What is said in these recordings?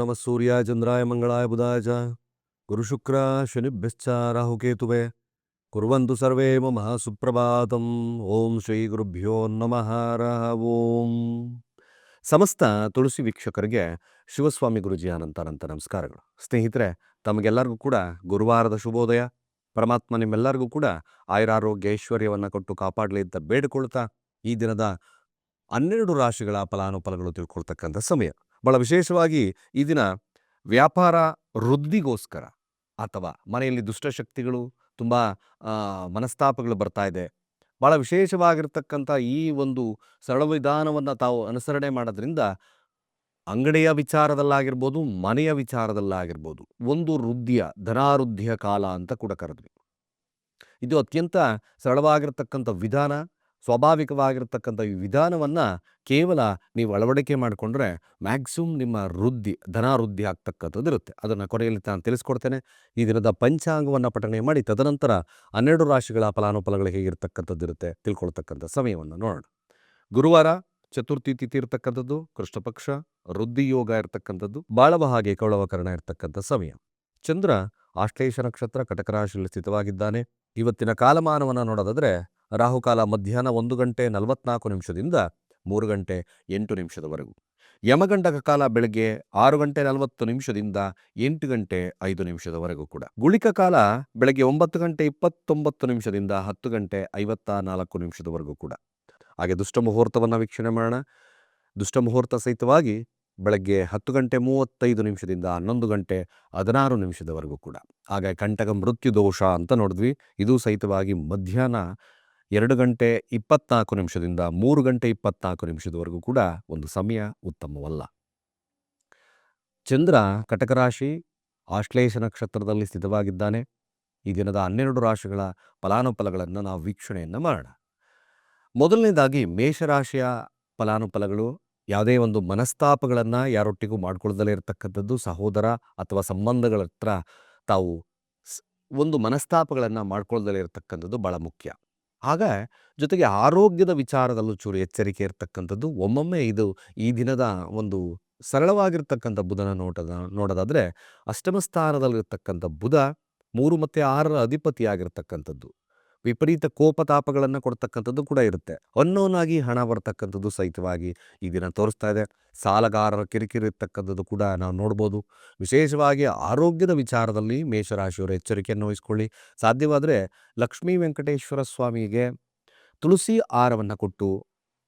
ನಮಃ ಸೂರ್ಯ ಚಂದ್ರಾಯ ಮಂಗಳಾಯ ಬುಧಾಯ ಚ ಗುರುಶುಕ್ರ ಶನಿಭ್ಯಶ್ಚ ರಾಹುಕೇತುವೆ ಕುರುವಂತು ಸರ್ವೇ ಮಮ ಸುಪ್ರಭಾತಂ ಓಂ ಶ್ರೀ ಗುರುಭ್ಯೋ ನಮಃ ಓಂ ಸಮಸ್ತ ತುಳಸಿ ವೀಕ್ಷಕರಿಗೆ ಶಿವಸ್ವಾಮಿ ಗುರುಜಿ ಅನಂತ ಅನಂತ ನಮಸ್ಕಾರಗಳು. ಸ್ನೇಹಿತರೆ, ತಮಗೆಲ್ಲರಿಗೂ ಕೂಡ ಗುರುವಾರದ ಶುಭೋದಯ. ಪರಮಾತ್ಮ ನಿಮ್ಮೆಲ್ಲರಿಗೂ ಕೂಡ ಆಯುರಾರೋಗ್ಯ ಐಶ್ವರ್ಯವನ್ನು ಕೊಟ್ಟು ಕಾಪಾಡಲಿ ಅಂತ ಬೇಡಿಕೊಳ್ತಾ ಈ ದಿನದ ಹನ್ನೆರಡು ರಾಶಿಗಳ ಫಲಾನುಫಲಗಳು ತಿಳ್ಕೊಳ್ತಕ್ಕಂಥ ಸಮಯ. ಬಹಳ ವಿಶೇಷವಾಗಿ ಈ ದಿನ ವ್ಯಾಪಾರ ವೃದ್ಧಿಗೋಸ್ಕರ ಅಥವಾ ಮನೆಯಲ್ಲಿ ದುಷ್ಟಶಕ್ತಿಗಳು ತುಂಬ ಮನಸ್ತಾಪಗಳು ಬರ್ತಾ ಇದೆ. ಭಾಳ ವಿಶೇಷವಾಗಿರ್ತಕ್ಕಂಥ ಈ ಒಂದು ಸರಳ ವಿಧಾನವನ್ನು ತಾವು ಅನುಸರಣೆ ಮಾಡೋದ್ರಿಂದ ಅಂಗಡಿಯ ವಿಚಾರದಲ್ಲಾಗಿರ್ಬೋದು, ಮನೆಯ ವಿಚಾರದಲ್ಲಾಗಿರ್ಬೋದು, ಒಂದು ವೃದ್ಧಿಯ ಧನಾರುದ್ಧಿಯ ಕಾಲ ಅಂತ ಕೂಡ ಕರೆದ್ವಿ. ಇದು ಅತ್ಯಂತ ಸರಳವಾಗಿರ್ತಕ್ಕಂಥ ವಿಧಾನ. ಸ್ವಾಭಾವಿಕವಾಗಿರ್ತಕ್ಕಂಥ ಈ ವಿಧಾನವನ್ನು ಕೇವಲ ನೀವು ಅಳವಡಿಕೆ ಮಾಡಿಕೊಂಡ್ರೆ ಮ್ಯಾಕ್ಸಿಮಮ್ ನಿಮ್ಮ ವೃದ್ಧಿ, ಧನಾವೃದ್ಧಿ ಆಗ್ತಕ್ಕಂಥದ್ದು ಇರುತ್ತೆ. ಅದನ್ನು ಕೊನೆಯಲ್ಲಿ ನಾನು ತಿಳಿಸ್ಕೊಡ್ತೇನೆ. ಈ ದಿನದ ಪಂಚಾಂಗವನ್ನು ಪಠಣೆ ಮಾಡಿ, ತದನಂತರ ಹನ್ನೆರಡು ರಾಶಿಗಳ ಫಲಾನುಫಲಗಳು ಹೇಗಿರ್ತಕ್ಕಂಥದ್ದು ಇರುತ್ತೆ ತಿಳ್ಕೊಳ್ತಕ್ಕಂಥ ಸಮಯವನ್ನು ನೋಡೋಣ. ಗುರುವಾರ ಚತುರ್ಥಿ ತಿಥಿ ಇರ್ತಕ್ಕಂಥದ್ದು, ಕೃಷ್ಣಪಕ್ಷ, ವೃದ್ಧಿ ಯೋಗ ಇರ್ತಕ್ಕಂಥದ್ದು, ಬಾಳವ ಹಾಗೆ ಕೌಳವಕರಣ ಇರ್ತಕ್ಕಂಥ ಸಮಯ. ಚಂದ್ರ ಆಶ್ಲೇಷ ನಕ್ಷತ್ರ, ಕಟಕ ರಾಶಿಯಲ್ಲಿ ಸ್ಥಿತವಾಗಿದ್ದಾನೆ. ಇವತ್ತಿನ ಕಾಲಮಾನವನ್ನು ನೋಡೋದಾದ್ರೆ ರಾಹುಕಾಲ ಮಧ್ಯಾಹ್ನ ಒಂದು ಗಂಟೆ ನಲವತ್ನಾಲ್ಕು ನಿಮಿಷದಿಂದ ಮೂರು ಗಂಟೆ ಎಂಟು ನಿಮಿಷದವರೆಗೂ. ಯಮಗಂಡಕ ಕಾಲ ಬೆಳಗ್ಗೆ ಆರು ಗಂಟೆ ನಲವತ್ತು ನಿಮಿಷದಿಂದ ಎಂಟು ಗಂಟೆ ಐದು ನಿಮಿಷದವರೆಗೂ ಕೂಡ. ಗುಳಿಕ ಕಾಲ ಬೆಳಗ್ಗೆ ಒಂಬತ್ತು ಗಂಟೆ ಇಪ್ಪತ್ತೊಂಬತ್ತು ನಿಮಿಷದಿಂದ ಹತ್ತು ಗಂಟೆ ಐವತ್ತ ನಾಲ್ಕು ನಿಮಿಷದವರೆಗೂ ಕೂಡ. ಹಾಗೆ ದುಷ್ಟ ಮುಹೂರ್ತವನ್ನು ವೀಕ್ಷಣೆ ಮಾಡೋಣ. ದುಷ್ಟ ಮುಹೂರ್ತ ಸಹಿತವಾಗಿ ಬೆಳಗ್ಗೆ ಹತ್ತು ಗಂಟೆ ಮೂವತ್ತೈದು ನಿಮಿಷದಿಂದ ಹನ್ನೊಂದು ಗಂಟೆ ಹದಿನಾರು ನಿಮಿಷದವರೆಗೂ ಕೂಡ. ಹಾಗೆ ಕಂಟಕ ಮೃತ್ಯು ದೋಷ ಅಂತ ನೋಡಿದ್ವಿ. ಇದು ಸಹಿತವಾಗಿ ಮಧ್ಯಾಹ್ನ ಎರಡು ಗಂಟೆ ಇಪ್ಪತ್ನಾಲ್ಕು ನಿಮಿಷದಿಂದ ಮೂರು ಗಂಟೆ ಇಪ್ಪತ್ನಾಲ್ಕು ನಿಮಿಷದವರೆಗೂ ಕೂಡ ಒಂದು ಸಮಯ ಉತ್ತಮವಲ್ಲ. ಚಂದ್ರ ಕಟಕರಾಶಿ ಆಶ್ಲೇಷ ನಕ್ಷತ್ರದಲ್ಲಿ ಸ್ಥಿತವಾಗಿದ್ದಾನೆ. ಈ ದಿನದ ಹನ್ನೆರಡು ರಾಶಿಗಳ ಫಲಾನುಫಲಗಳನ್ನು ನಾವು ವೀಕ್ಷಣೆಯನ್ನು ಮಾಡೋಣ. ಮೊದಲನೇದಾಗಿ ಮೇಷರಾಶಿಯ ಫಲಾನುಫಲಗಳು ಯಾವುದೇ ಒಂದು ಮನಸ್ತಾಪಗಳನ್ನು ಯಾರೊಟ್ಟಿಗೂ ಮಾಡ್ಕೊಳ್ದಲೇ ಇರತಕ್ಕಂಥದ್ದು ಸಹೋದರ ಅಥವಾ ಸಂಬಂಧಗಳ ಹತ್ರ ತಾವು ಒಂದು ಮನಸ್ತಾಪಗಳನ್ನು ಮಾಡ್ಕೊಳ್ದಲೇ ಇರತಕ್ಕಂಥದ್ದು ಭಾಳ ಮುಖ್ಯ. ಆಗ ಜೊತೆಗೆ ಆರೋಗ್ಯದ ವಿಚಾರದಲ್ಲೂ ಚೂರು ಎಚ್ಚರಿಕೆ ಇರತಕ್ಕಂಥದ್ದು. ಒಮ್ಮೊಮ್ಮೆ ಇದು ಈ ದಿನದ ಒಂದು ಸರಳವಾಗಿರ್ತಕ್ಕಂಥ ಬುಧನ ನೋಟದ, ನೋಡೋದಾದರೆ ಅಷ್ಟಮ ಸ್ಥಾನದಲ್ಲಿರ್ತಕ್ಕಂಥ ಬುಧ ಮೂರು ಮತ್ತು ಆರರ ಅಧಿಪತಿಯಾಗಿರ್ತಕ್ಕಂಥದ್ದು. ವಿಪರೀತ ಕೋಪತಾಪಗಳನ್ನು ಕೊಡ್ತಕ್ಕಂಥದ್ದು ಕೂಡ ಇರುತ್ತೆ. ಅನ್ನೋನಾಗಿ ಹಣ ಬರ್ತಕ್ಕಂಥದ್ದು ಸಹಿತವಾಗಿ ಈ ದಿನ ತೋರಿಸ್ತಾ ಇದೆ. ಸಾಲಗಾರರ ಕಿರಿಕಿರಿ ಇರ್ತಕ್ಕಂಥದ್ದು ಕೂಡ ನಾವು ನೋಡ್ಬೋದು. ವಿಶೇಷವಾಗಿ ಆರೋಗ್ಯದ ವಿಚಾರದಲ್ಲಿ ಮೇಷರಾಶಿಯವರು ಎಚ್ಚರಿಕೆಯನ್ನು ವಹಿಸ್ಕೊಳ್ಳಿ. ಸಾಧ್ಯವಾದರೆ ಲಕ್ಷ್ಮೀ ವೆಂಕಟೇಶ್ವರ ಸ್ವಾಮಿಗೆ ತುಳಸಿ ಆಹಾರವನ್ನು ಕೊಟ್ಟು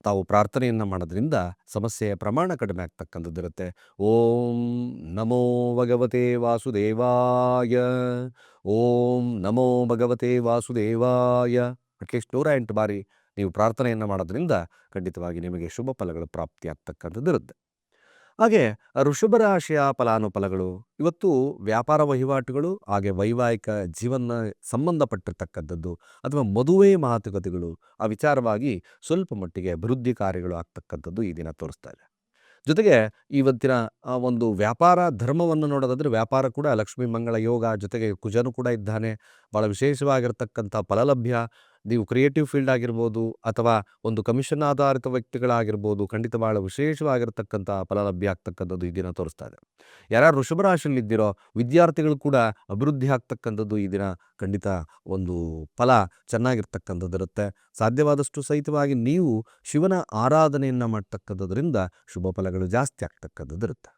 ತಾವು ಪ್ರಾರ್ಥನೆಯನ್ನು ಮಾಡೋದ್ರಿಂದ ಸಮಸ್ಯೆಯ ಪ್ರಮಾಣ ಕಡಿಮೆ ಆಗ್ತಕ್ಕಂಥದ್ದಿರುತ್ತೆ ಓಂ ನಮೋ ಭಗವತೆ ವಾಸುದೇವಾಯ. ಓಂ ನಮೋ ಭಗವತೆ ವಾಸುದೇವಾಯ. ಅಟ್ಲೀಸ್ಟ್ ನೂರ ಎಂಟು ಬಾರಿ ನೀವು ಪ್ರಾರ್ಥನೆಯನ್ನು ಮಾಡೋದ್ರಿಂದ ಖಂಡಿತವಾಗಿ ನಿಮಗೆ ಶುಭ ಫಲಗಳು ಪ್ರಾಪ್ತಿಯಾಗ್ತಕ್ಕಂಥದ್ದು ಇರುತ್ತೆ. ಹಾಗೆ ರಾಶಿಯ ಫಲಾನುಫಲಗಳು, ಇವತ್ತು ವ್ಯಾಪಾರ ವಹಿವಾಟುಗಳು ಹಾಗೆ ವೈವಾಹಿಕ ಜೀವನ ಸಂಬಂಧಪಟ್ಟಿರ್ತಕ್ಕಂಥದ್ದು ಅಥವಾ ಮದುವೆ ಮಾತುಕತೆಗಳು, ಆ ವಿಚಾರವಾಗಿ ಸ್ವಲ್ಪ ಮಟ್ಟಿಗೆ ಅಭಿವೃದ್ಧಿ ಕಾರ್ಯಗಳು ಆಗ್ತಕ್ಕಂಥದ್ದು ಈ ದಿನ ತೋರಿಸ್ತಾ ಇದೆ. ಜೊತೆಗೆ ಇವತ್ತಿನ ಒಂದು ವ್ಯಾಪಾರ ಧರ್ಮವನ್ನು ನೋಡೋದಾದರೆ ವ್ಯಾಪಾರ ಕೂಡ ಲಕ್ಷ್ಮೀ ಮಂಗಳ ಯೋಗ ಜೊತೆಗೆ ಕುಜನು ಕೂಡ ಇದ್ದಾನೆ. ಭಾಳ ವಿಶೇಷವಾಗಿರ್ತಕ್ಕಂಥ ಫಲಲಭ್ಯ ನೀವು ಕ್ರಿಯೇಟಿವ್ ಫೀಲ್ಡ್ ಆಗಿರ್ಬೋದು ಅಥವಾ ಒಂದು ಕಮಿಷನ್ ಆಧಾರಿತ ವ್ಯಕ್ತಿಗಳಾಗಿರ್ಬೋದು ಖಂಡಿತ ಭಾಳ ವಿಶೇಷವಾಗಿರ್ತಕ್ಕಂಥ ಫಲಲಭ್ಯ ಆಗ್ತಕ್ಕಂಥದ್ದು ಈ ದಿನ ತೋರಿಸ್ತಾ ಇದೆ. ಯಾರ್ಯಾರು ವೃಷಭರಾಶಿಯಲ್ಲಿ ರಾಶಿಯಲ್ಲಿದ್ದೀರೋ ವಿದ್ಯಾರ್ಥಿಗಳು ಕೂಡ ಅಭಿವೃದ್ಧಿ ಆಗ್ತಕ್ಕಂಥದ್ದು ಈ ದಿನ ಖಂಡಿತ ಒಂದು ಫಲ ಚೆನ್ನಾಗಿರ್ತಕ್ಕಂಥದ್ದಿರುತ್ತೆ ಸಾಧ್ಯವಾದಷ್ಟು ಸಹಿತವಾಗಿ ನೀವು ಶಿವನ ಆರಾಧನೆಯನ್ನು ಮಾಡ್ತಕ್ಕಂಥದ್ರಿಂದ ಶುಭ ಫಲಗಳು ಜಾಸ್ತಿ ಆಗ್ತಕ್ಕಂಥದ್ದಿರುತ್ತೆ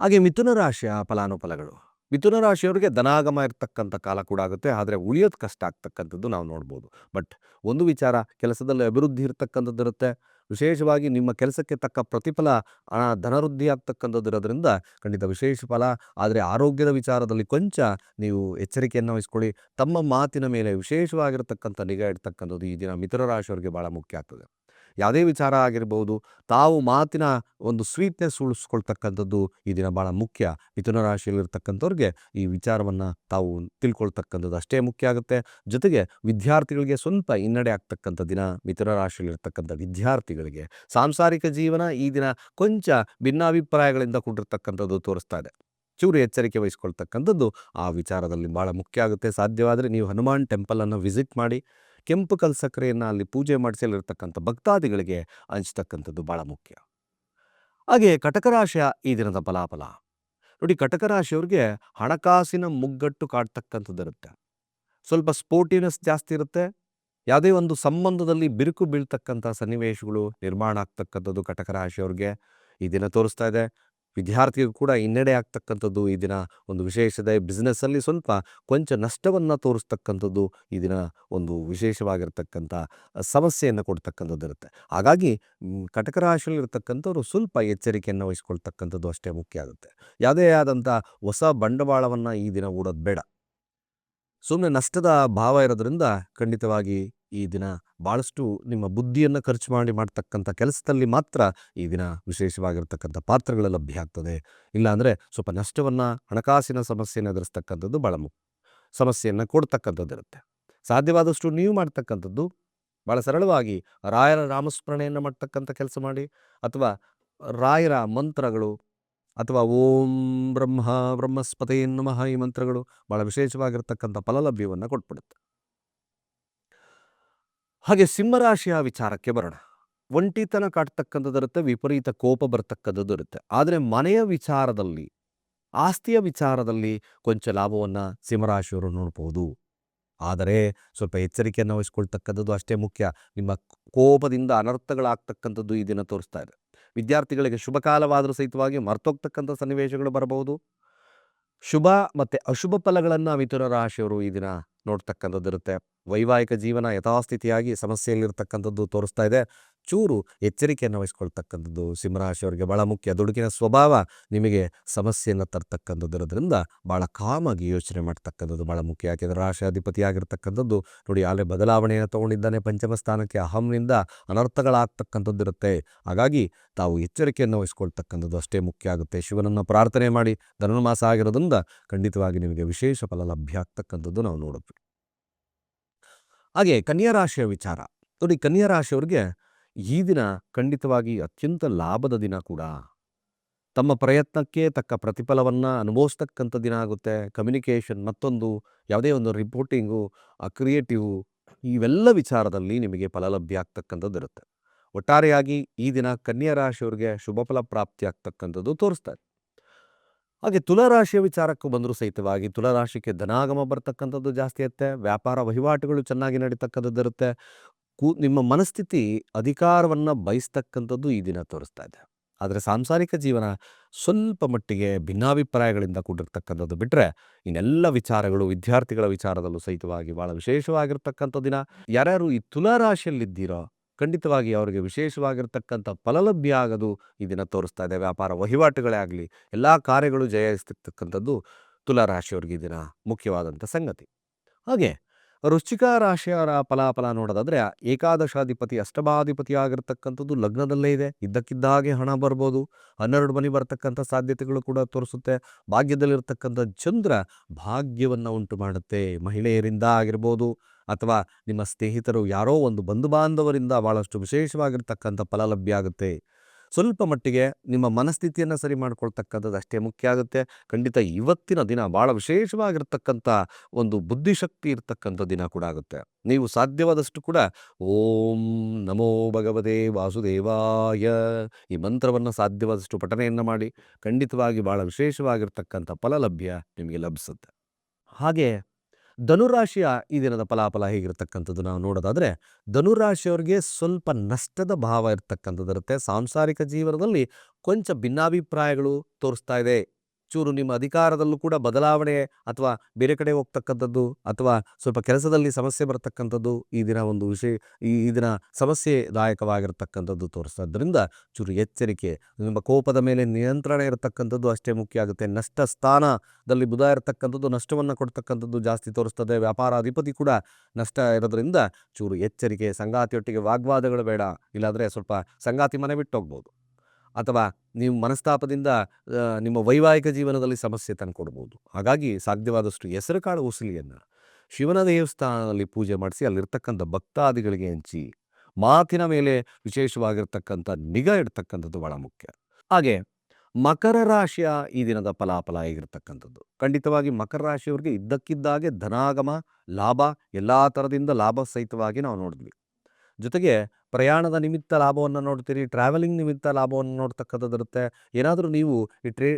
ಹಾಗೆ ಮಿಥುನ ರಾಶಿಯ ಫಲಾನುಫಲಗಳು. ಮಿಥುನ ರಾಶಿಯವರಿಗೆ ಧನಾಗಮ ಇರತಕ್ಕಂಥ ಕಾಲ ಕೂಡ ಆಗುತ್ತೆ. ಆದರೆ ಉಳಿಯೋದು ಕಷ್ಟ ಆಗ್ತಕ್ಕಂಥದ್ದು ನಾವು ನೋಡ್ಬೋದು. ಬಟ್ ಒಂದು ವಿಚಾರ, ಕೆಲಸದಲ್ಲಿ ಅಭಿವೃದ್ಧಿ ಇರತಕ್ಕಂಥದ್ದು ಇರುತ್ತೆ. ವಿಶೇಷವಾಗಿ ನಿಮ್ಮ ಕೆಲಸಕ್ಕೆ ತಕ್ಕ ಪ್ರತಿಫಲ ಧನವೃದ್ಧಿ ಆಗ್ತಕ್ಕಂಥದ್ದು ಇರೋದ್ರಿಂದ ಖಂಡಿತ ವಿಶೇಷ ಫಲ. ಆದರೆ ಆರೋಗ್ಯದ ವಿಚಾರದಲ್ಲಿ ಕೊಂಚ ನೀವು ಎಚ್ಚರಿಕೆಯನ್ನು ವಹಿಸ್ಕೊಳ್ಳಿ. ತಮ್ಮ ಮಾತಿನ ಮೇಲೆ ವಿಶೇಷವಾಗಿರ್ತಕ್ಕಂಥ ನಿಗಾ ಇಡ್ತಕ್ಕಂಥದ್ದು ಈ ದಿನ ಮಿಥುನ ರಾಶಿಯವರಿಗೆ ಭಾಳ ಮುಖ್ಯ ಆಗ್ತದೆ. ಯಾವುದೇ ವಿಚಾರ ಆಗಿರ್ಬೋದು, ತಾವು ಮಾತಿನ ಒಂದು ಸ್ವೀಟ್ನೆಸ್ ಉಳಿಸ್ಕೊಳ್ತಕ್ಕಂಥದ್ದು ಈ ದಿನ ಭಾಳ ಮುಖ್ಯ. ಮಿಥುನ ರಾಶಿಯಲ್ಲಿರ್ತಕ್ಕಂಥವ್ರಿಗೆ ಈ ವಿಚಾರವನ್ನು ತಾವು ತಿಳ್ಕೊಳ್ತಕ್ಕಂಥದ್ದು ಅಷ್ಟೇ ಮುಖ್ಯ ಆಗುತ್ತೆ. ಜೊತೆಗೆ ವಿದ್ಯಾರ್ಥಿಗಳಿಗೆ ಸ್ವಲ್ಪ ಹಿನ್ನಡೆ ಆಗ್ತಕ್ಕಂಥ ದಿನ ಮಿಥುನ ರಾಶಿಯಲ್ಲಿರ್ತಕ್ಕಂಥ ವಿದ್ಯಾರ್ಥಿಗಳಿಗೆ. ಸಾಂಸಾರಿಕ ಜೀವನ ಈ ದಿನ ಕೊಂಚ ಭಿನ್ನಾಭಿಪ್ರಾಯಗಳಿಂದ ಕೂಡಿರ್ತಕ್ಕಂಥದ್ದು ತೋರಿಸ್ತಾ ಇದೆ. ಚೂರು ಎಚ್ಚರಿಕೆ ವಹಿಸ್ಕೊಳ್ತಕ್ಕಂಥದ್ದು ಆ ವಿಚಾರದಲ್ಲಿ ಭಾಳ ಮುಖ್ಯ ಆಗುತ್ತೆ. ಸಾಧ್ಯವಾದರೆ ನೀವು ಹನುಮಾನ್ ಟೆಂಪಲನ್ನು ವಿಸಿಟ್ ಮಾಡಿ. ಕೆಂಪು ಕಲ್ ಸಕ್ಕರೆಯನ್ನು ಅಲ್ಲಿ ಪೂಜೆ ಮಾಡಿಸಲಿರ್ತಕ್ಕಂಥ ಭಕ್ತಾದಿಗಳಿಗೆ ಹಂಚ್ತಕ್ಕಂಥದ್ದು ಭಾಳ ಮುಖ್ಯ. ಹಾಗೆ ಕಟಕರಾಶಿಯ ಈ ದಿನದ ಫಲಾಫಲ. ನೋಡಿ ಕಟಕರಾಶಿಯವ್ರಿಗೆ ಹಣಕಾಸಿನ ಮುಗ್ಗಟ್ಟು ಕಾಡ್ತಕ್ಕಂಥದ್ದಿರುತ್ತೆ. ಸ್ವಲ್ಪ ಸ್ಪೋರ್ಟಿನೆಸ್ ಜಾಸ್ತಿ ಇರುತ್ತೆ. ಯಾವುದೇ ಒಂದು ಸಂಬಂಧದಲ್ಲಿ ಬಿರುಕು ಬೀಳ್ತಕ್ಕಂಥ ಸನ್ನಿವೇಶಗಳು ನಿರ್ಮಾಣ ಆಗ್ತಕ್ಕಂಥದ್ದು ಕಟಕರಾಶಿಯವ್ರಿಗೆ ಈ ದಿನ ತೋರಿಸ್ತಾ ಇದೆ. ವಿದ್ಯಾರ್ಥಿಗೂ ಕೂಡ ಹಿನ್ನಡೆ ಆಗ್ತಕ್ಕಂಥದ್ದು ಈ ದಿನ ಒಂದು ವಿಶೇಷದ ಬಿಸ್ನೆಸ್ಸಲ್ಲಿ ಸ್ವಲ್ಪ ಕೊಂಚ ನಷ್ಟವನ್ನು ತೋರಿಸ್ತಕ್ಕಂಥದ್ದು ಈ ದಿನ ಒಂದು ವಿಶೇಷವಾಗಿರ್ತಕ್ಕಂಥ ಸಮಸ್ಯೆಯನ್ನು ಕೊಡ್ತಕ್ಕಂಥದ್ದು ಇರುತ್ತೆ. ಹಾಗಾಗಿ ಕಟಕ ರಾಶಿಯಲ್ಲಿರ್ತಕ್ಕಂಥವ್ರು ಸ್ವಲ್ಪ ಎಚ್ಚರಿಕೆಯನ್ನು ವಹಿಸ್ಕೊಳ್ತಕ್ಕಂಥದ್ದು ಅಷ್ಟೇ ಮುಖ್ಯ ಆಗುತ್ತೆ. ಯಾವುದೇ ಆದಂಥ ಹೊಸ ಬಂಡವಾಳವನ್ನು ಈ ದಿನ ಹೂಡೋದು ಬೇಡ. ಸುಮ್ಮನೆ ನಷ್ಟದ ಭಾವ ಇರೋದ್ರಿಂದ ಖಂಡಿತವಾಗಿ ಈ ದಿನ ಭಾಳಷ್ಟು ನಿಮ್ಮ ಬುದ್ಧಿಯನ್ನು ಖರ್ಚು ಮಾಡಿ ಮಾಡ್ತಕ್ಕಂಥ ಕೆಲಸದಲ್ಲಿ ಮಾತ್ರ ಈ ದಿನ ವಿಶೇಷವಾಗಿರ್ತಕ್ಕಂಥ ಪಾತ್ರಗಳು ಲಭ್ಯ ಆಗ್ತದೆ. ಇಲ್ಲಾಂದರೆ ಸ್ವಲ್ಪ ನಷ್ಟವನ್ನು, ಹಣಕಾಸಿನ ಸಮಸ್ಯೆಯನ್ನು ಎದುರಿಸ್ತಕ್ಕಂಥದ್ದು ಭಾಳ ಮುಖ್ಯ ಸಮಸ್ಯೆಯನ್ನು ಕೊಡ್ತಕ್ಕಂಥದ್ದು ಇರುತ್ತೆ. ಸಾಧ್ಯವಾದಷ್ಟು ನೀವು ಮಾಡ್ತಕ್ಕಂಥದ್ದು ಭಾಳ ಸರಳವಾಗಿ ರಾಯರ ರಾಮಸ್ಮರಣೆಯನ್ನು ಮಾಡ್ತಕ್ಕಂಥ ಕೆಲಸ ಮಾಡಿ, ಅಥವಾ ರಾಯರ ಮಂತ್ರಗಳು, ಅಥವಾ ಓಂ ಬ್ರಹ್ಮ ಬ್ರಹ್ಮಸ್ಪತೆ ನಮಃ ಈ ಮಂತ್ರಗಳು ಭಾಳ ವಿಶೇಷವಾಗಿರ್ತಕ್ಕಂಥ ಫಲಲಭ್ಯವನ್ನು ಕೊಟ್ಬಿಡುತ್ತೆ. ಹಾಗೆ ಸಿಂಹರಾಶಿಯ ವಿಚಾರಕ್ಕೆ ಬರೋಣ. ಒಂಟಿತನ ಕಾಡ್ತಕ್ಕಂಥದ್ದಿರುತ್ತೆ ವಿಪರೀತ ಕೋಪ ಬರ್ತಕ್ಕಂಥದ್ದು ಇರುತ್ತೆ. ಆದರೆ ಮನೆಯ ವಿಚಾರದಲ್ಲಿ, ಆಸ್ತಿಯ ವಿಚಾರದಲ್ಲಿ ಕೊಂಚ ಲಾಭವನ್ನು ಸಿಂಹರಾಶಿಯವರು ನೋಡ್ಬೋದು. ಆದರೆ ಸ್ವಲ್ಪ ಎಚ್ಚರಿಕೆಯನ್ನು ವಹಿಸ್ಕೊಳ್ತಕ್ಕಂಥದ್ದು ಅಷ್ಟೇ ಮುಖ್ಯ. ನಿಮ್ಮ ಕೋಪದಿಂದ ಅನರ್ಥಗಳಾಗ್ತಕ್ಕಂಥದ್ದು ಈ ದಿನ ತೋರಿಸ್ತಾ ಇದೆ. ವಿದ್ಯಾರ್ಥಿಗಳಿಗೆ ಶುಭ ಕಾಲವಾದರೂ ಸಹಿತವಾಗಿ ಮರ್ತೋಗ್ತಕ್ಕಂಥ ಸನ್ನಿವೇಶಗಳು ಬರಬಹುದು. ಶುಭ ಮತ್ತು ಅಶುಭ ಫಲಗಳನ್ನು ಮಿಥುನ ರಾಶಿಯವರು ಈ ದಿನ ನೋಡ್ತಕ್ಕಂಥದ್ದು ಇರುತ್ತೆ. ವೈವಾಹಿಕ ಜೀವನ ಯಥಾಸ್ಥಿತಿಯಾಗಿ ಸಮಸ್ಯೆಯಲ್ಲಿರ್ತಕ್ಕಂಥದ್ದು ತೋರಿಸ್ತಾ ಇದೆ. ಚೂರು ಎಚ್ಚರಿಕೆಯನ್ನು ವಹಿಸ್ಕೊಳ್ತಕ್ಕಂಥದ್ದು ಸಿಂಹರಾಶಿಯವರಿಗೆ ಭಾಳ ಮುಖ್ಯ. ದುಡುಕಿನ ಸ್ವಭಾವ ನಿಮಗೆ ಸಮಸ್ಯೆಯನ್ನು ತರ್ತಕ್ಕಂಥದ್ದು ಇರೋದ್ರಿಂದ ಭಾಳ ಕಾಮಾಗಿ ಯೋಚನೆ ಮಾಡ್ತಕ್ಕಂಥದ್ದು ಭಾಳ ಮುಖ್ಯ. ಯಾಕೆಂದರೆ ರಾಶಿಯಾಧಿಪತಿ ಆಗಿರ್ತಕ್ಕಂಥದ್ದು ನೋಡಿ ಆಲೆ ಬದಲಾವಣೆಯನ್ನು ತಗೊಂಡಿದ್ದಾನೆ ಪಂಚಮ ಸ್ಥಾನಕ್ಕೆ ಅಹಂನಿಂದ ಅನರ್ಥಗಳಾಗ್ತಕ್ಕಂಥದ್ದು ಇರುತ್ತೆ. ಹಾಗಾಗಿ ತಾವು ಎಚ್ಚರಿಕೆಯನ್ನು ವಹಿಸ್ಕೊಳ್ತಕ್ಕಂಥದ್ದು ಅಷ್ಟೇ ಮುಖ್ಯ ಆಗುತ್ತೆ. ಶಿವನನ್ನು ಪ್ರಾರ್ಥನೆ ಮಾಡಿ ಧನುರ್ಮಾಸ ಆಗಿರೋದ್ರಿಂದ ಖಂಡಿತವಾಗಿ ನಿಮಗೆ ವಿಶೇಷ ಫಲ ಲಭ್ಯ ಆಗ್ತಕ್ಕಂಥದ್ದು ನಾವು ನೋಡುತ್ತೆ ಹಾಗೆ ಕನ್ಯಾ ರಾಶಿಯ ವಿಚಾರ. ನೋಡಿ, ಕನ್ಯಾ ಈ ದಿನ ಖಂಡಿತವಾಗಿ ಅತ್ಯಂತ ಲಾಭದ ದಿನ ಕೂಡ. ತಮ್ಮ ಪ್ರಯತ್ನಕ್ಕೆ ತಕ್ಕ ಪ್ರತಿಫಲವನ್ನು ಅನುಭವಿಸ್ತಕ್ಕಂಥ ದಿನ ಆಗುತ್ತೆ. ಕಮ್ಯುನಿಕೇಷನ್ ಮತ್ತೊಂದು ಯಾವುದೇ ಒಂದು ರಿಪೋರ್ಟಿಂಗು ಕ್ರಿಯೇಟಿವ್ ಇವೆಲ್ಲ ವಿಚಾರದಲ್ಲಿ ನಿಮಗೆ ಫಲ ಲಭ್ಯ ಆಗ್ತಕ್ಕಂಥದ್ದು ಇರುತ್ತೆ. ಒಟ್ಟಾರೆಯಾಗಿ ಈ ದಿನ ಕನ್ಯಾ ರಾಶಿಯವರಿಗೆ ಶುಭ ಫಲ ಪ್ರಾಪ್ತಿ ಆಗ್ತಕ್ಕಂಥದ್ದು ತೋರಿಸ್ತಾರೆ ಹಾಗೆ ತುಲರಾಶಿಯ ವಿಚಾರಕ್ಕೂ ಬಂದರೂ ಸಹಿತವಾಗಿ ತುಲರಾಶಿಗೆ ಧನಾಗಮ ಬರ್ತಕ್ಕಂಥದ್ದು ಜಾಸ್ತಿ ಇರುತ್ತೆ, ವ್ಯಾಪಾರ ವಹಿವಾಟುಗಳು ಚೆನ್ನಾಗಿ ನಡೀತಕ್ಕಂಥದ್ದು ಇರುತ್ತೆ. ಕೂ, ನಿಮ್ಮ ಮನಸ್ಥಿತಿ ಅಧಿಕಾರವನ್ನು ಬಯಸ್ತಕ್ಕಂಥದ್ದು ಈ ದಿನ ತೋರಿಸ್ತಾ ಇದೆ. ಆದರೆ ಸಾಂಸಾರಿಕ ಜೀವನ ಸ್ವಲ್ಪ ಮಟ್ಟಿಗೆ ಭಿನ್ನಾಭಿಪ್ರಾಯಗಳಿಂದ ಕೂಡಿರ್ತಕ್ಕಂಥದ್ದು ಬಿಟ್ಟರೆ ಇನ್ನೆಲ್ಲ ವಿಚಾರಗಳು ವಿದ್ಯಾರ್ಥಿಗಳ ವಿಚಾರದಲ್ಲೂ ಸಹಿತವಾಗಿ ಭಾಳ ವಿಶೇಷವಾಗಿರ್ತಕ್ಕಂಥ ದಿನ. ಯಾರ್ಯಾರು ಈ ತುಲಾರಾಶಿಯಲ್ಲಿದ್ದೀರೋ ಖಂಡಿತವಾಗಿ ಅವರಿಗೆ ವಿಶೇಷವಾಗಿರ್ತಕ್ಕಂಥ ಫಲಲಭ್ಯ ಆಗೋದು ಈ ದಿನ ತೋರಿಸ್ತಾ ಇದೆ. ವ್ಯಾಪಾರ ವಹಿವಾಟುಗಳೇ ಆಗಲಿ, ಎಲ್ಲ ಕಾರ್ಯಗಳು ಜಯಿಸ್ತಿರ್ತಕ್ಕಂಥದ್ದು ತುಲಾರಾಶಿಯವ್ರಿಗೆ ಈ ದಿನ ಮುಖ್ಯವಾದಂಥ ಸಂಗತಿ. ಹಾಗೆ ವೃಶ್ಚಿಕ ರಾಶಿಯವರ ಫಲಾಫಲ ನೋಡೋದಾದ್ರೆ, ಏಕಾದಶಾಧಿಪತಿ ಅಷ್ಟಮಾಧಿಪತಿ ಆಗಿರ್ತಕ್ಕಂಥದ್ದು ಲಗ್ನದಲ್ಲೇ ಇದೆ. ಇದ್ದಕ್ಕಿದ್ದ ಹಾಗೆ ಹಣ ಬರ್ಬೋದು. ಹನ್ನೆರಡು ಮನೆ ಬರ್ತಕ್ಕಂಥ ಸಾಧ್ಯತೆಗಳು ಕೂಡ ತೋರಿಸುತ್ತೆ. ಭಾಗ್ಯದಲ್ಲಿರ್ತಕ್ಕಂಥ ಚಂದ್ರ ಭಾಗ್ಯವನ್ನು ಉಂಟು ಮಾಡುತ್ತೆ. ಮಹಿಳೆಯರಿಂದ ಆಗಿರ್ಬೋದು ಅಥವಾ ನಿಮ್ಮ ಸ್ನೇಹಿತರು ಯಾರೋ ಒಂದು ಬಂಧು ಬಾಂಧವರಿಂದ ಭಾಳಷ್ಟು ವಿಶೇಷವಾಗಿರ್ತಕ್ಕಂಥ ಫಲ ಲಭ್ಯ ಆಗುತ್ತೆ. ಸ್ವಲ್ಪ ಮಟ್ಟಿಗೆ ನಿಮ್ಮ ಮನಸ್ಥಿತಿಯನ್ನು ಸರಿ ಮಾಡ್ಕೊಳ್ತಕ್ಕಂಥದ್ದು ಅಷ್ಟೇ ಮುಖ್ಯ ಆಗುತ್ತೆ. ಖಂಡಿತ ಇವತ್ತಿನ ದಿನ ಭಾಳ ವಿಶೇಷವಾಗಿರ್ತಕ್ಕಂಥ ಒಂದು ಬುದ್ಧಿಶಕ್ತಿ ಇರತಕ್ಕಂಥ ದಿನ ಕೂಡ ಆಗುತ್ತೆ. ನೀವು ಸಾಧ್ಯವಾದಷ್ಟು ಕೂಡ ಓಂ ನಮೋ ಭಗವದೇ ವಾಸುದೇವಾಯ ಈ ಮಂತ್ರವನ್ನು ಸಾಧ್ಯವಾದಷ್ಟು ಪಠನೆಯನ್ನು ಮಾಡಿ ಖಂಡಿತವಾಗಿ ಭಾಳ ವಿಶೇಷವಾಗಿರ್ತಕ್ಕಂಥ ಫಲ ಲಭ್ಯ ನಿಮಗೆ ಲಭಿಸುತ್ತೆ. ಹಾಗೆ ಧನುರಾಶಿಯ ಈ ದಿನದ ಫಲಾಫಲ ಹೇಗಿರ್ತಕ್ಕಂಥದ್ದು ನಾವು ನೋಡೋದಾದರೆ, ಧನುರಾಶಿಯವರಿಗೆ ಸ್ವಲ್ಪ ನಷ್ಟದ ಭಾವ ಇರ್ತಕ್ಕಂಥದ್ದು ಇರುತ್ತೆ ಸಾಂಸಾರಿಕ ಜೀವನದಲ್ಲಿ ಕೊಂಚ ಭಿನ್ನಾಭಿಪ್ರಾಯಗಳು ತೋರಿಸ್ತಾ ಇದೆ. ಚೂರು ನಿಮ್ಮ ಅಧಿಕಾರದಲ್ಲೂ ಕೂಡ ಬದಲಾವಣೆ ಅಥವಾ ಬೇರೆ ಕಡೆ ಹೋಗ್ತಕ್ಕಂಥದ್ದು ಅಥವಾ ಸ್ವಲ್ಪ ಕೆಲಸದಲ್ಲಿ ಸಮಸ್ಯೆ ಬರತಕ್ಕಂಥದ್ದು ಈ ದಿನ ಒಂದು ವಿಷಯ, ಈ ದಿನ ಸಮಸ್ಯೆದಾಯಕವಾಗಿರ್ತಕ್ಕಂಥದ್ದು ತೋರಿಸೋದ್ರಿಂದ ಚೂರು ಎಚ್ಚರಿಕೆ, ನಿಮ್ಮ ಕೋಪದ ಮೇಲೆ ನಿಯಂತ್ರಣ ಇರತಕ್ಕಂಥದ್ದು ಅಷ್ಟೇ ಮುಖ್ಯ ಆಗುತ್ತೆ. ನಷ್ಟ ಸ್ಥಾನದಲ್ಲಿ ಬುಧ ಇರತಕ್ಕಂಥದ್ದು ನಷ್ಟವನ್ನು ಕೊಡ್ತಕ್ಕಂಥದ್ದು ಜಾಸ್ತಿ ತೋರಿಸ್ತದೆ ವ್ಯಾಪಾರ ಅಧಿಪತಿ ಕೂಡ ನಷ್ಟ ಇರೋದ್ರಿಂದ ಚೂರು ಎಚ್ಚರಿಕೆ, ಸಂಗಾತಿಯೊಟ್ಟಿಗೆ ವಾಗ್ವಾದಗಳು ಬೇಡ. ಇಲ್ಲಾಂದರೆ ಸ್ವಲ್ಪ ಸಂಗಾತಿ ಮನೆ ಬಿಟ್ಟು ಹೋಗ್ಬೋದು. ಅಥವಾ ನೀವು ಮನಸ್ತಾಪದಿಂದ ನಿಮ್ಮ ವೈವಾಹಿಕ ಜೀವನದಲ್ಲಿ ಸಮಸ್ಯೆ ತಂದುಕೊಡ್ಬೋದು ಹಾಗಾಗಿ ಸಾಧ್ಯವಾದಷ್ಟು ಹೆಸರು ಕಾಳು ಉಸಿಲಿಯನ್ನು ಶಿವನ ದೇವಸ್ಥಾನದಲ್ಲಿ ಪೂಜೆ ಮಾಡಿಸಿ, ಅಲ್ಲಿರ್ತಕ್ಕಂಥ ಭಕ್ತಾದಿಗಳಿಗೆ ಹಂಚಿ, ಮಾತಿನ ಮೇಲೆ ವಿಶೇಷವಾಗಿರ್ತಕ್ಕಂಥ ನಿಗಾ ಇಡ್ತಕ್ಕಂಥದ್ದು ಬಹಳ ಮುಖ್ಯ. ಹಾಗೆ ಮಕರ ರಾಶಿಯ ಈ ದಿನದ ಫಲಾಫಲ ಆಗಿರ್ತಕ್ಕಂಥದ್ದು ಖಂಡಿತವಾಗಿ ಮಕರ ರಾಶಿಯವರಿಗೆ ಇದ್ದಕ್ಕಿದ್ದಾಗೆ ಧನಾಗಮ, ಲಾಭ, ಎಲ್ಲ ಥರದಿಂದ ಲಾಭ ಸಹಿತವಾಗಿ ನಾವು ನೋಡಿದ್ವಿ. ಜೊತೆಗೆ ಪ್ರಯಾಣದ ನಿಮಿತ್ತ ಲಾಭವನ್ನು ನೋಡ್ತೀರಿ ಟ್ರಾವೆಲಿಂಗ್ ನಿಮಿತ್ತ ಲಾಭವನ್ನು ನೋಡ್ತಕ್ಕಂಥದ್ದಿರುತ್ತೆ ಏನಾದರೂ ನೀವು ಈ ಟ್ರೇ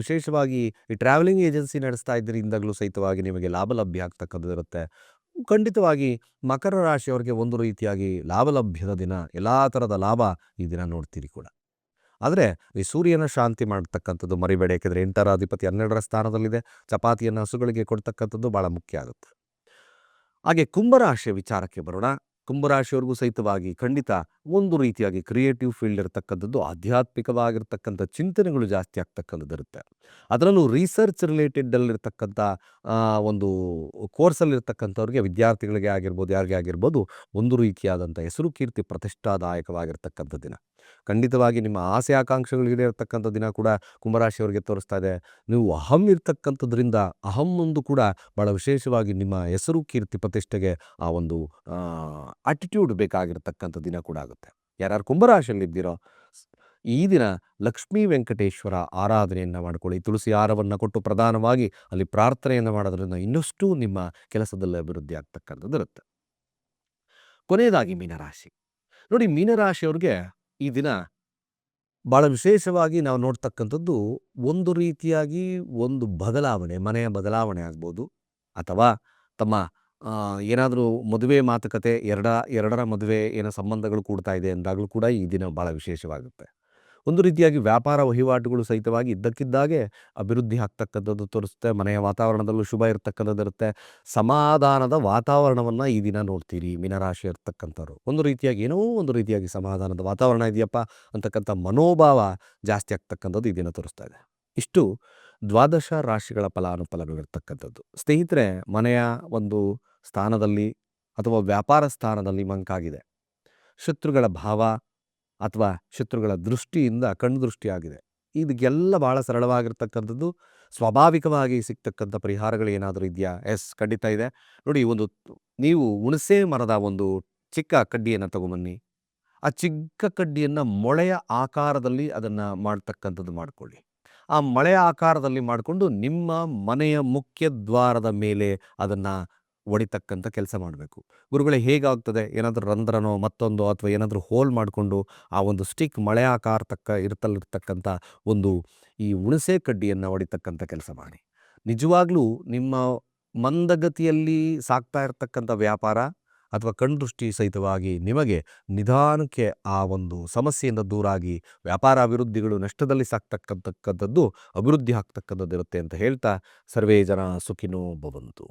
ವಿಶೇಷವಾಗಿ ಈ ಟ್ರಾವೆಲಿಂಗ್ ಏಜೆನ್ಸಿ ನಡೆಸ್ತಾ ಇದ್ದರಿಂದಾಗಲೂ ಸಹಿತವಾಗಿ ನಿಮಗೆ ಲಾಭ ಲಭ್ಯ ಆಗ್ತಕ್ಕಂಥದ್ದಿರುತ್ತೆ ಖಂಡಿತವಾಗಿ ಮಕರ ರಾಶಿಯವರಿಗೆ ಒಂದು ರೀತಿಯಾಗಿ ಲಾಭ ಲಭ್ಯದ ದಿನ, ಎಲ್ಲ ಥರದ ಲಾಭ ಈ ದಿನ ನೋಡ್ತೀರಿ ಕೂಡ. ಆದರೆ ಈ ಸೂರ್ಯನ ಶಾಂತಿ ಮಾಡ್ತಕ್ಕಂಥದ್ದು ಮರಿಬೇಡಿ, ಯಾಕೆಂದರೆ ಎಂಟರ ಅಧಿಪತಿ ಹನ್ನೆರಡರ ಸ್ಥಾನದಲ್ಲಿದೆ. ಚಪಾತಿಯನ್ನು ಹಸುಗಳಿಗೆ ಕೊಡ್ತಕ್ಕಂಥದ್ದು ಭಾಳ ಮುಖ್ಯ ಆಗುತ್ತೆ. ಹಾಗೆ ಕುಂಭರಾಶಿಯ ವಿಚಾರಕ್ಕೆ ಬರೋಣ. ಕುಂಭರಾಶಿಯವ್ರಿಗೂ ಸಹಿತವಾಗಿ ಖಂಡಿತ ಒಂದು ರೀತಿಯಾಗಿ ಕ್ರಿಯೇಟಿವ್ ಫೀಲ್ಡ್ ಇರತಕ್ಕಂಥದ್ದು, ಆಧ್ಯಾತ್ಮಿಕವಾಗಿರ್ತಕ್ಕಂಥ ಚಿಂತನೆಗಳು ಜಾಸ್ತಿ ಆಗ್ತಕ್ಕಂಥದ್ದು ಇರುತ್ತೆ. ಅದರಲ್ಲೂ ರಿಸರ್ಚ್ ರಿಲೇಟೆಡಲ್ಲಿರ್ತಕ್ಕಂಥ ಒಂದು ಕೋರ್ಸಲ್ಲಿರ್ತಕ್ಕಂಥವ್ರಿಗೆ ವಿದ್ಯಾರ್ಥಿಗಳಿಗೆ ಆಗಿರ್ಬೋದು, ಯಾರಿಗೆ ಆಗಿರ್ಬೋದು, ಒಂದು ರೀತಿಯಾದಂಥ ಹೆಸರು ಕೀರ್ತಿ ಪ್ರತಿಷ್ಠಾದಾಯಕವಾಗಿರ್ತಕ್ಕಂಥ ದಿನ. ಖಂಡಿತವಾಗಿ ನಿಮ್ಮ ಆಸೆ ಆಕಾಂಕ್ಷೆಗಳು ಈಡೇರ್ತಕ್ಕಂಥ ದಿನ ಕೂಡ ಕುಂಭರಾಶಿಯವರಿಗೆ ತೋರಿಸ್ತಾ ಇದೆ. ನೀವು ಅಹಂ ಇರ್ತಕ್ಕಂಥದ್ರಿಂದ, ಅಹಂ ಒಂದು ಕೂಡ ಭಾಳ ವಿಶೇಷವಾಗಿ ನಿಮ್ಮ ಹೆಸರು ಕೀರ್ತಿ ಪ್ರತಿಷ್ಠೆಗೆ ಆ ಒಂದು ಅಟಿಟ್ಯೂಡ್ ಬೇಕಾಗಿರ್ತಕ್ಕಂಥ ದಿನ ಕೂಡ ಆಗುತ್ತೆ. ಯಾರ್ಯಾರು ಕುಂಭರಾಶಿಯಲ್ಲಿದ್ದೀರೋ ಈ ದಿನ ಲಕ್ಷ್ಮೀ ವೆಂಕಟೇಶ್ವರ ಆರಾಧನೆಯನ್ನು ಮಾಡಿಕೊಳ್ಳಿ. ತುಳಸಿ ಹಾರವನ್ನು ಕೊಟ್ಟು ಪ್ರಧಾನವಾಗಿ ಅಲ್ಲಿ ಪ್ರಾರ್ಥನೆಯನ್ನು ಮಾಡೋದ್ರಿಂದ ಇನ್ನಷ್ಟು ನಿಮ್ಮ ಕೆಲಸದಲ್ಲಿ ಅಭಿವೃದ್ಧಿ ಆಗ್ತಕ್ಕಂಥದ್ದು ಇರುತ್ತೆ. ಕೊನೆಯದಾಗಿ ಮೀನರಾಶಿ. ನೋಡಿ ಮೀನರಾಶಿಯವ್ರಿಗೆ ಈ ದಿನ ಭಾಳ ವಿಶೇಷವಾಗಿ ನಾವು ನೋಡ್ತಕ್ಕಂಥದ್ದು ಒಂದು ರೀತಿಯಾಗಿ ಒಂದು ಬದಲಾವಣೆ, ಮನೆಯ ಬದಲಾವಣೆ ಆಗ್ಬೋದು. ಅಥವಾ ತಮ್ಮ ಏನಾದರೂ ಮದುವೆ ಮಾತುಕತೆ ಎರಡ, ಎರಡರ ಮದುವೆ ಏನೋ ಸಂಬಂಧಗಳು ಕೂಡ್ತಾ ಇದೆ ಅಂದಾಗಲೂ ಕೂಡ ಈ ದಿನ ಭಾಳ ವಿಶೇಷವಾಗುತ್ತೆ. ಒಂದು ರೀತಿಯಾಗಿ ವ್ಯಾಪಾರ ವಹಿವಾಟುಗಳು ಸಹಿತವಾಗಿ ಇದ್ದಕ್ಕಿದ್ದಾಗೆ ಅಭಿವೃದ್ಧಿ ಆಗ್ತಕ್ಕಂಥದ್ದು ತೋರಿಸುತ್ತೆ, ಮನೆಯ ವಾತಾವರಣದಲ್ಲೂ ಶುಭ ಇರತಕ್ಕಂಥದ್ದು ಇರುತ್ತೆ. ಸಮಾಧಾನದ ವಾತಾವರಣವನ್ನು ಈ ದಿನ ನೋಡ್ತೀರಿ, ಮೀನರಾಶಿ ಇರ್ತಕ್ಕಂಥವ್ರು. ಒಂದು ರೀತಿಯಾಗಿ ಏನೋ ಒಂದು ರೀತಿಯಾಗಿ ಸಮಾಧಾನದ ವಾತಾವರಣ ಇದೆಯಪ್ಪ ಅಂತಕ್ಕಂಥ ಮನೋಭಾವ ಜಾಸ್ತಿ ಆಗ್ತಕ್ಕಂಥದ್ದು ಈ ದಿನ ತೋರಿಸ್ತಾ ಇದೆ. ಇಷ್ಟು ದ್ವಾದಶ ರಾಶಿಗಳ ಫಲಾನುಫಲಗಳಿರ್ತಕ್ಕಂಥದ್ದು. ಸ್ನೇಹಿತರೆ, ಮನೆಯ ಒಂದು ಸ್ಥಾನದಲ್ಲಿ ಅಥವಾ ವ್ಯಾಪಾರ ಸ್ಥಾನದಲ್ಲಿ ಮಂಕಾಗಿದೆ. ಶತ್ರುಗಳ ಭಾವ ಅಥವಾ ಶತ್ರುಗಳ ದೃಷ್ಟಿಯಿಂದ ಕಣ್ದೃಷ್ಟಿಯಾಗಿದೆ ಇದಕ್ಕೆಲ್ಲ ಭಾಳ ಸರಳವಾಗಿರ್ತಕ್ಕಂಥದ್ದು. ಸ್ವಾಭಾವಿಕವಾಗಿ ಸಿಗ್ತಕ್ಕಂಥ ಪರಿಹಾರಗಳು ಏನಾದರೂ ಇದೆಯಾ? ಎಸ್, ಖಂಡಿತ ಇದೆ. ನೋಡಿ ಒಂದು ನೀವು ಹುಣಸೆ ಮರದ ಒಂದು ಚಿಕ್ಕ ಕಡ್ಡಿಯನ್ನು ತಗೊಂಬನ್ನಿ. ಆ ಚಿಕ್ಕ ಕಡ್ಡಿಯನ್ನು ಮೊಳೆಯ ಆಕಾರದಲ್ಲಿ ಅದನ್ನು ಮಾಡ್ತಕ್ಕಂಥದ್ದು ಮಾಡಿಕೊಳ್ಳಿ. ಆ ಮಳೆಯ ಆಕಾರದಲ್ಲಿ ಮಾಡಿಕೊಂಡು ನಿಮ್ಮ ಮನೆಯ ಮುಖ್ಯ ದ್ವಾರದ ಮೇಲೆ ಅದನ್ನು ಒಡಿತಕ್ಕಂಥ ಕೆಲಸ ಮಾಡಬೇಕು. ಗುರುಗಳೇ, ಹೇಗಾಗ್ತದೆ? ಏನಾದರೂ ರಂಧ್ರನೋ, ಮತ್ತೊಂದು ಅಥವಾ ಏನಾದರೂ ಹೋಲ್ ಮಾಡಿಕೊಂಡು ಆ ಒಂದು ಸ್ಟಿಕ್ ಮಳೆ ಆಕಾರ ತಕ್ಕ ಇರ್ತಲ್ಲಿರ್ತಕ್ಕಂಥ ಒಂದು ಈ ಹುಣಸೆ ಕಡ್ಡಿಯನ್ನು ಹೊಡಿತಕ್ಕಂಥ ಕೆಲಸ ಮಾಡಿ. ನಿಜವಾಗ್ಲೂ ನಿಮ್ಮ ಮಂದಗತಿಯಲ್ಲಿ ಸಾಗ್ತಾ ಇರತಕ್ಕಂಥ ವ್ಯಾಪಾರ ಅಥವಾ ಕಣ್ದೃಷ್ಟಿ ಸಹಿತವಾಗಿ ನಿಮಗೆ ನಿಧಾನಕ್ಕೆ ಆ ಒಂದು ಸಮಸ್ಯೆಯಿಂದ ದೂರಾಗಿ ವ್ಯಾಪಾರ ಅಭಿವೃದ್ಧಿಗಳು ನಷ್ಟದಲ್ಲಿ ಸಾಕ್ತಕ್ಕಂತಕ್ಕಂಥದ್ದು ಅಭಿವೃದ್ಧಿ ಆಗ್ತಕ್ಕಂಥದ್ದು ಇರುತ್ತೆ ಅಂತ ಹೇಳ್ತಾ ಸರ್ವೇ ಜನ ಸುಖಿನೋ ಭವಂತು.